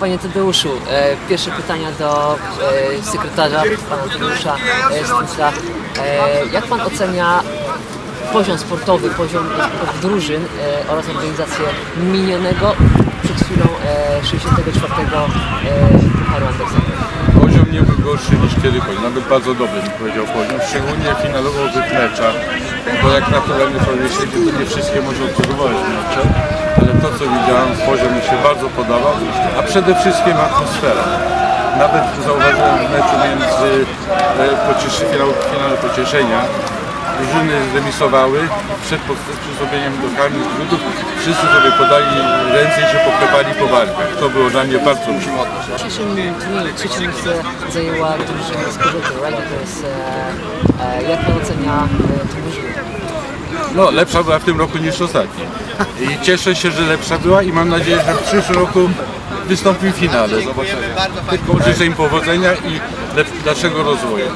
Panie Tadeuszu, e, pierwsze pytania do e, sekretarza pana Tadeusza e, Stęsla. E, jak pan ocenia poziom sportowy, poziom drużyn e, oraz organizację minionego przed chwilą e, 64. E, Andersena? Poziom nie był gorszy niż kiedykolwiek, nawet bardzo dobry bym powiedział poziom, szczególnie finalowo w bo jak sobie siedzi, to nie wszystkie może obserwować mecze, co widziałem, poziom mi się bardzo podobał, a przede wszystkim atmosfera. Nawet zauważyłem w meczu między e, pocieszy, finale pocieszenia, drużyny zremisowały i przed, przed zrobieniem lokalnych rzutów wszyscy sobie podali ręce i się poklepali po barkach. To było dla mnie bardzo miłe. W dzisiejszym turnieju trzecie miejsce zajęła drużyna z Korzety. E, e, jak pan ocenia e, tę drużynę? No, lepsza była w tym roku niż ostatni. I cieszę się, że lepsza była i mam nadzieję, że w przyszłym roku wystąpi w finale. Zobaczymy. Tylko życzę im powodzenia i dalszego rozwoju.